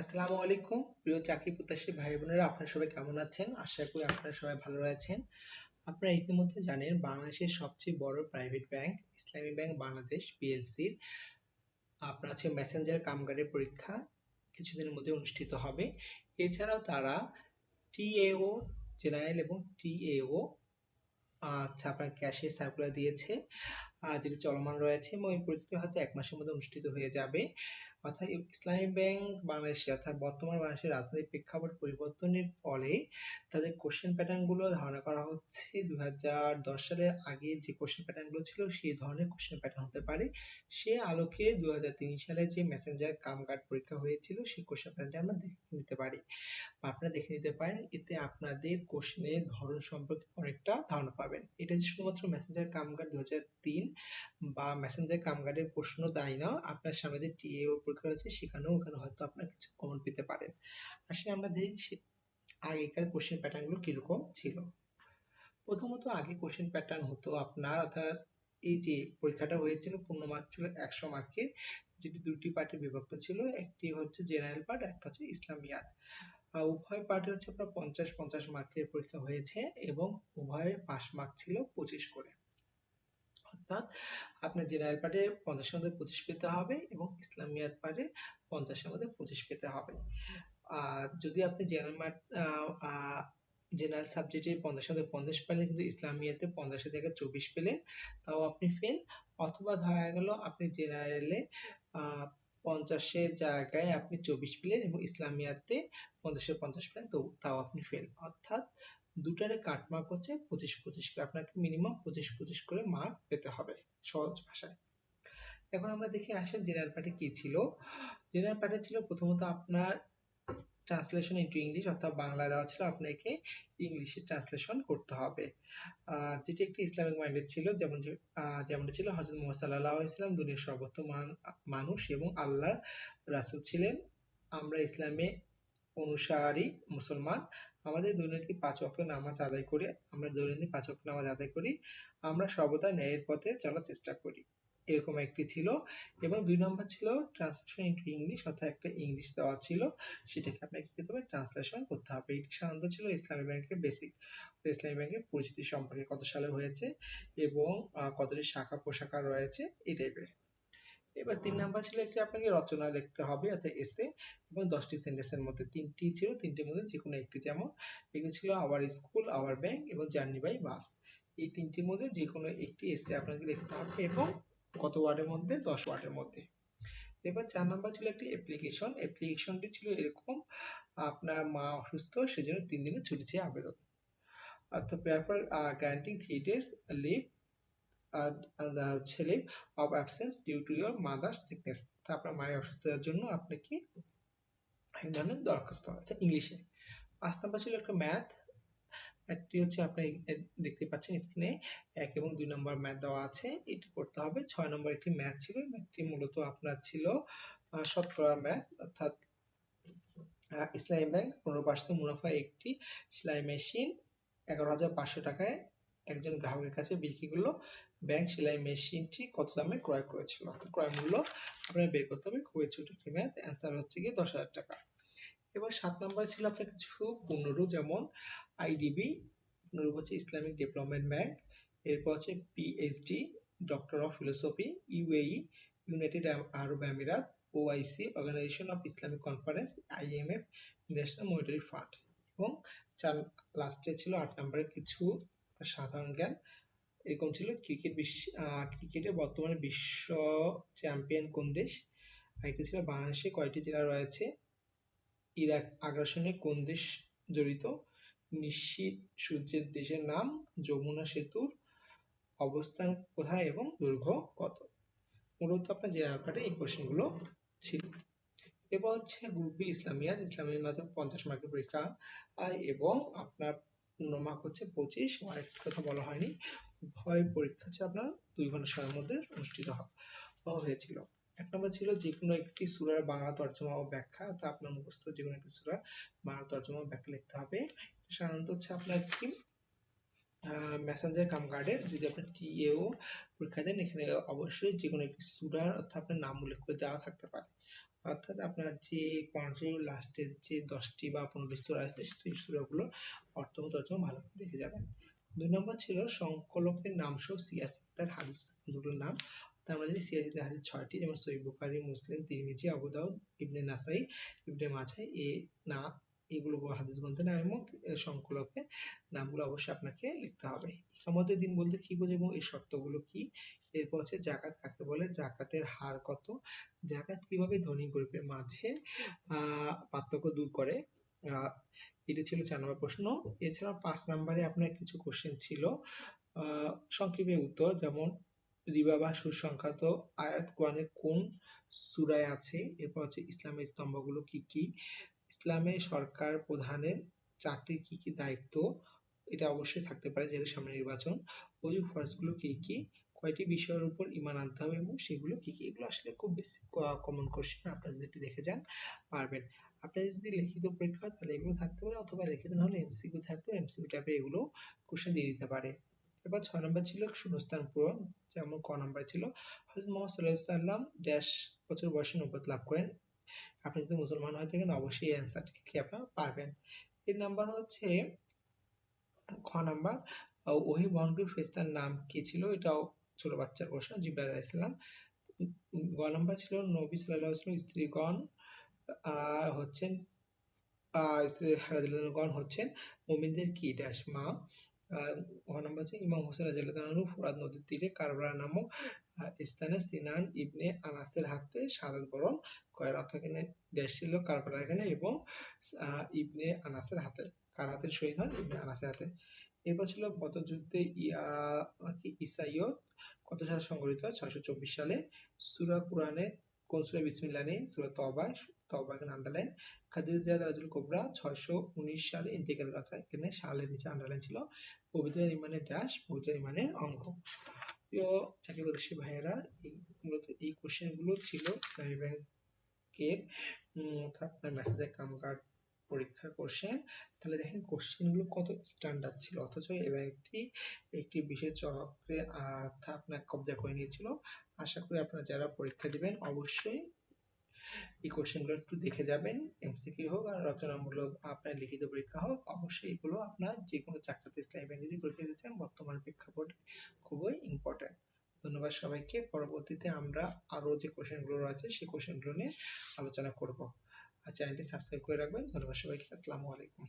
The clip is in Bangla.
আসসালামু আলাইকুম, প্রিয় চাকরি প্রত্যাশী ভাই বোনেরা, আপনারা সবাই কেমন আছেন? আশা করি আপনারা সবাই ভালো আছেন। আপনারা ইতিমধ্যে জানেন, বাংলাদেশের সবচেয়ে বড় private bank Islami bank Bangladesh পিএলসির আপনার হচ্ছে মেসেঞ্জার কামগারের পরীক্ষা কিছুদিনের মধ্যে অনুষ্ঠিত হবে। এছাড়াও তারা টিএও জেনারেল এবং টিএও আচ্ছা আপনার ক্যাশে সার্কুলার দিয়েছে যেটি চলমান রয়েছে, এবং এই পরীক্ষা হয়তো এক মাসের মধ্যে অনুষ্ঠিত হয়ে যাবে। অর্থাৎ ইসলামী ব্যাংক বাংলাদেশে, অর্থাৎ বর্তমান বাংলাদেশের রাজনৈতিক প্রেক্ষাপট পরিবর্তনের ফলে তাদের কোশ্চেন প্যাটার্নগুলো ধারণা করা হচ্ছে। দুই সালের আগে যে কোশ্চেন প্যাটার্নগুলো ছিল, সেই ধরনের কোশ্চেন প্যাটার্ন হতে পারে। সে আলোকে দুই সালে যে মেসেঞ্জার কাম কার্ড পরীক্ষা হয়েছিল, সেই কোশ্চেন প্যাটার্নটা আমরা দেখে নিতে পারি। বা আপনারা দেখে নিতে পারেন, এতে আপনাদের কোশ্চেনের ধরন সম্পর্কে অনেকটা ধারণা পাবেন। এটা যে শুধুমাত্র মেসেঞ্জার কাম কার্ড দুই বা মেসেঞ্জার কাম কার্ডের প্রশ্ন তাই না, আপনার সামনে যে টিএও পরীক্ষা রয়েছে সেখানেও ওখানে হয়তো আপনার কিছু কমন পেতে পারেন। আসলে আমরা দেখি আগেকার কোশ্চেন প্যাটার্নগুলো কীরকম ছিল। প্রথমত আগে কোশ্চেন প্যাটার্ন হতো আপনার, অর্থাৎ এই যে পরীক্ষাটা হয়েছিল, পূর্ণ মার্ক ছিল একশো মার্কের যেটি দুটি পার্টে বিভক্ত ছিল, একটি হচ্ছে জেনারেল পার্ট একটা হচ্ছে ইসলামিয়াত উভয় পার্টে হচ্ছে আপনার পঞ্চাশ পঞ্চাশ মার্কের পরীক্ষা হয়েছে এবং উভয়ের পাস মার্ক ছিল পঁচিশ করে। অর্থাৎ আপনার জেনারেল পার্টে পঞ্চাশের মধ্যে পঁচিশ পেতে হবে এবং ইসলামিয়াত পার্টে পঞ্চাশের মধ্যে পঁচিশ পেতে হবে। আর যদি আপনি জেনারেল জেনারেল সাবজেক্টে পঞ্চাশের মধ্যে পঞ্চাশ পেলেন কিন্তু ইসলামিয়াতে পঞ্চাশের জায়গায় চব্বিশ পেলেন, তাও আপনি ফেল অথবা ধরা গেল আপনি জেনারেলে পঞ্চাশের জায়গায় আপনি চব্বিশ পেলেন এবং ইসলামিয়াতে পঞ্চাশের পঞ্চাশ পেলেন, তো তাও আপনি ফেল অর্থাৎ দুটারে কাট মার্ক হচ্ছে পঁচিশ পঁচিশ করে। আপনাকে মিনিমাম পঁচিশ পঁচিশ করে মার্ক পেতে হবে সহজ ভাষায়। এখন আমরা দেখে আসি জেনারেল পার্টে কি ছিল। জেনারেল পার্টে ছিল প্রথমত আপনার ট্রান্সলেশন ইন্টু ইংলিশ অর্থাৎ বাংলা দেওয়া ছিল আপনাকে ইংলিশে ট্রান্সলেশন করতে হবে। যেটি একটি ইসলামিক মাইন্ডেড ছিল, যেমন যেমন ছিল হজরত মোহাম্মদ সাল্লাহ ইসলাম দুনিয়ার সর্বোত্তম মানুষ এবং আল্লাহ রাসুল ছিলেন। আমরা ইসলামে অনুসারী মুসলমান। আমাদের দৈনন্দিন পাঁচ ওয়াক্ত নামাজ আদায় করে আমরা দৈনন্দিন পাঁচ ওয়াক্ত নামাজ আদায় করি, আমরা সর্বদা ন্যায়ের পথে চলার চেষ্টা করি। এরকম একটি ছিল এবং দুই নম্বর ছিল ট্রান্সলেশন ইন্টু ইংলিশ অর্থাৎ একটা ইংলিশ দেওয়া ছিল, সেটাকে আপনাকে কি ট্রান্সলেশন করতে হবে। এটি সাধারণত ছিল ইসলামী ব্যাংকের বেসিক ইসলামী ব্যাংকের পরিচিতি সম্পর্কে কত সালে হয়েছে এবং কতটি শাখা প্রশাখা রয়েছে, এই টাইপের এবার তিন নাম্বার ছিল একটি আপনাকে রচনা লিখতে হবে অর্থাৎ এসে এবং দশটি সেন্টেন্সের মধ্যে তিনটি ছিল তিনটির মধ্যে যে কোনো একটি যেমন এগুলো ছিল আওয়ার স্কুল আওয়ার ব্যাংক এবং জার্নি বাই বাস এই তিনটির মধ্যে যে কোনো একটি এসে আপনাকে লিখতে হবে এবং কত ওয়ার্ডের মধ্যে? দশ ওয়ার্ডের মধ্যে। এবার চার নাম্বার ছিল একটি অ্যাপ্লিকেশন অ্যাপ্লিকেশনটি ছিল এরকম আপনার মা অসুস্থ সেজন্য তিন দিনের ছুটি চেয়ে আবেদন। অর্থাৎ prayer granting three days leave ছেলে of absence due to your mother sickness তা আপনার মায়ের অসুস্থতার জন্য আপনি কি এই ধরনের দরখাস্ত আছে ইংলিশে পাঁচ নাম্বার ছিল একটা ম্যাথ একটি হচ্ছে আপনি দেখতে পাচ্ছেন স্ক্রিনে এক এবং দুই নম্বর ম্যাথ দেওয়া আছে। এটি করতে হবে। ছয় নম্বর একটি ম্যাথ ছিল। ম্যাথটি মূলত আপনার ছিল শতকরা ম্যাথ অর্থাৎ ইসলামী ব্যাংক পনেরো পার্সেন্ট মুনাফা একটি সেলাই মেশিন এগারো হাজার পাঁচশো টাকায় একজন গ্রাহকের কাছে বিক্রি করল। ব্যাংক সেলাই মেশিনটি কত দামে ক্রয় করেছিল? ক্রয় মূল্য আপনার বের করতে হবে খুবই ছোট একটি অ্যান্সার হচ্ছে গিয়ে দশ হাজার টাকা। এবার সাত নাম্বার ছিল আপনার কিছু পূর্ণরূপ, যেমন আইডিবি, পূর্ণরূপ হচ্ছে ইসলামিক ডেভেলপমেন্ট ব্যাংক, এরপর হচ্ছে PhD, doctor of philosophy, UAE, United Arab আমিরাত, OIC, organization of Islamic conference, IMF, national monetary fund. এবং চার লাস্টে ছিল আট নম্বরের কিছু সাধারণ জ্ঞান এরকম ছিল ক্রিকেট বিশ্ব ক্রিকেটে বর্তমানে বিশ্ব চ্যাম্পিয়ন কোন দেশ? আরেকটি ছিল বাংলাদেশে কয়টি জেলা রয়েছে? ইরাক আগ্রাসনে কোন দেশ জড়িত? নিশ্চিত সূর্যের দেশের নাম, যমুনা সেতুর অবস্থান কোথায় এবং দৈর্ঘ্য কত? মূলত আপনার যে ব্যাপারে এই কোশ্চেনগুলো ছিল। এবার হচ্ছে গ্রুপ বি ইসলামিয়াত ইসলামের মাধ্যমে পঞ্চাশ মার্কের পরীক্ষা এবং আপনার পূর্ণ মার্ক হচ্ছে পঁচিশ আরেকটা কথা বলা হয়নি। ভয় পরীক্ষা হচ্ছে আপনার দুই ঘণ্টা সময়ের মধ্যে অনুষ্ঠিত হয়েছিল। এক নম্বর ছিল যে কোনো একটি সূরার বাংলা তর্জমা ও ব্যাখ্যা, তা আপনার মুখস্থ যে কোনো একটি সূরার বাংলা তর্জমা ও ব্যাখ্যা লিখতে হবে। সাধারণত হচ্ছে আপনার কি মেসেঞ্জার কাম যদি আপনি টিএও পরীক্ষা দেন, এখানে অবশ্যই যে কোনো একটি সূরার অর্থাৎ আপনার নাম উল্লেখ করে দেওয়া থাকতে পারে। অর্থাৎ আপনার যে পনেরো লাস্টের যে দশটি বা পনেরোটি সূরা আছে, সেই সূরাগুলো অর্থ তর্জমা ভালো দেখে যাবেন। দুই নম্বর ছিল সংকলকের নাম সহ সিয়াসিত্তার হাদিস দুটোর নাম। তার আমরা জানি সিয়াসিত্তার হাদিস ছয়টি, যেমন সহিহ বুখারী, মুসলিম, তিরমিজি, আবু দাউদ, ইবনে নাসাই, ইবনে মাজাহ এ না, এগুলো হাদিস গ্রন্থের নাম এবং সংকলকের নামগুলো অবশ্যই আপনাকে লিখতে হবে। ইকামতের দিন বলতে কি বোঝে এবং এই শর্তগুলো কি? এরপর হচ্ছে জাকাত কাকে বলে? জাকাতের হার কত? জাকাত কীভাবে ধনী গরিবের মাঝে পার্থক্য দূর করে? আহ এটা ছিল চার নম্বর প্রশ্ন। এছাড়া পাঁচ নম্বরে আপনার কিছু কোশ্চেন ছিল। সংক্ষেপে উত্তর যেমন, রিবা বা সংক্রান্ত আয়াত কোন সূরায় আছে? এরপর হচ্ছে ইসলামের স্তম্ভগুলো কি কি? ইসলামে সরকার প্রধানের চারটি কি কি দায়িত্ব? এটা অবশ্যই থাকতে পারে যেহেতু সামনে নির্বাচন। অজু ফরজগুলো কি কি? কয়টি বিষয়ের উপর ইমান আনতে হবে এবং সেগুলো কি কি? এগুলো আসলে খুব বেশি কমন কোশ্চেন আপনারা যদি একটু দেখে যান, পারবেন। আপনাদের যদি লিখিত পরীক্ষা হয় তাহলে এগুলো থাকতে পারে, অথবা লিখিত না হলে এমসিকিউ থাকলে এমসিকিউ টাইপে এগুলো কোশ্চেন দিয়ে দিতে পারে। এবার ছয় নম্বর ছিল শূন্যস্থান পূরণ, যেমন ক নম্বর ছিল। হযরত মুহাম্মদ আলাইহি সাল্লাম ড্যাশ বছর বয়সে নবুয়ত লাভ করেন। আপনি যদি মুসলমান হয়ে থাকেন, অবশ্যই এই অ্যান্সারটি কি আপনারা পারবেন। এর নাম্বার হচ্ছে খ নাম্বার ওহি বহনকারী ফেরেশতার নাম কি ছিল? এটাও ছোট বাচ্চার প্রশ্ন, জিব্রাইল আলাইহিস সালাম। গ নাম্বার ছিল নবী সাল্লাল্লাহু আলাইহি ওয়াসাল্লাম স্ত্রীগণ। হচ্ছেন স্ত্রীগণ হচ্ছেন মুমিনদের কি? ড্যাশ মা নম্বর ইমাম হোসেন নদীর তীরে নামক স্থানে সিনান ইবনে আনাসের হাতে শাহাদাত বরণ এখানে ড্যাশ ছিল এখানে এবং ইবনে আনাসের হাতে, কার হাতে শহীদ হন? ইবনে আনাসের হাতে। এরপর ছিল বদর যুদ্ধে ইয়া ইসাইয়ত কত সংগঠিত ছয়শো চব্বিশ সালে। সুরা কোরআনে কোন সুরা? বিসমিল্লাহ নেই, সুরা তবা তবা এখানে আন্ডারলাইন খাদিজা রাজুল কোবরা ছয়শো উনিশ সালে ইন্তেকাল কথা এখানে সালের নিচে আন্ডারলাইন ছিল পবিত্র ইমানের ড্যাশ পবিত্র ইমানের অঙ্ক প্রিয় চাকরি প্রদর্শী ভাইয়েরা মূলত এই কোশ্চেনগুলো ছিল ইসলামী ব্যাংকের আপনার মেসেজের কামকার পরীক্ষার কোশ্চেন তাহলে দেখেন কোশ্চেনগুলো কত স্ট্যান্ডার্ড ছিল, অথচ এই ব্যাংকটি একটি বিশেষ চক্রে আপনার কবজা করে নিয়েছিল। আশা করি আপনারা যারা পরীক্ষা দিবেন, অবশ্যই এই কোশ্চেনগুলো একটু দেখে যাবেন এমসিকিউ হোক আর রচনামূলক আপনার লিখিত পরীক্ষা হোক, অবশ্যই এগুলো আপনার যে কোনো চাকরিতে ইসলামী ব্যাংকে পরীক্ষা দিচ্ছেন বর্তমান প্রেক্ষাপটে খুবই ইম্পর্ট্যান্ট ধন্যবাদ সবাইকে। পরবর্তীতে আমরা আরও যে কোশ্চেনগুলো আছে সেই কোশ্চেনগুলো নিয়ে আলোচনা করব। আর চ্যানেলটি সাবস্ক্রাইব করে রাখবেন। ধন্যবাদ সবাইকে। আসসালামু আলাইকুম।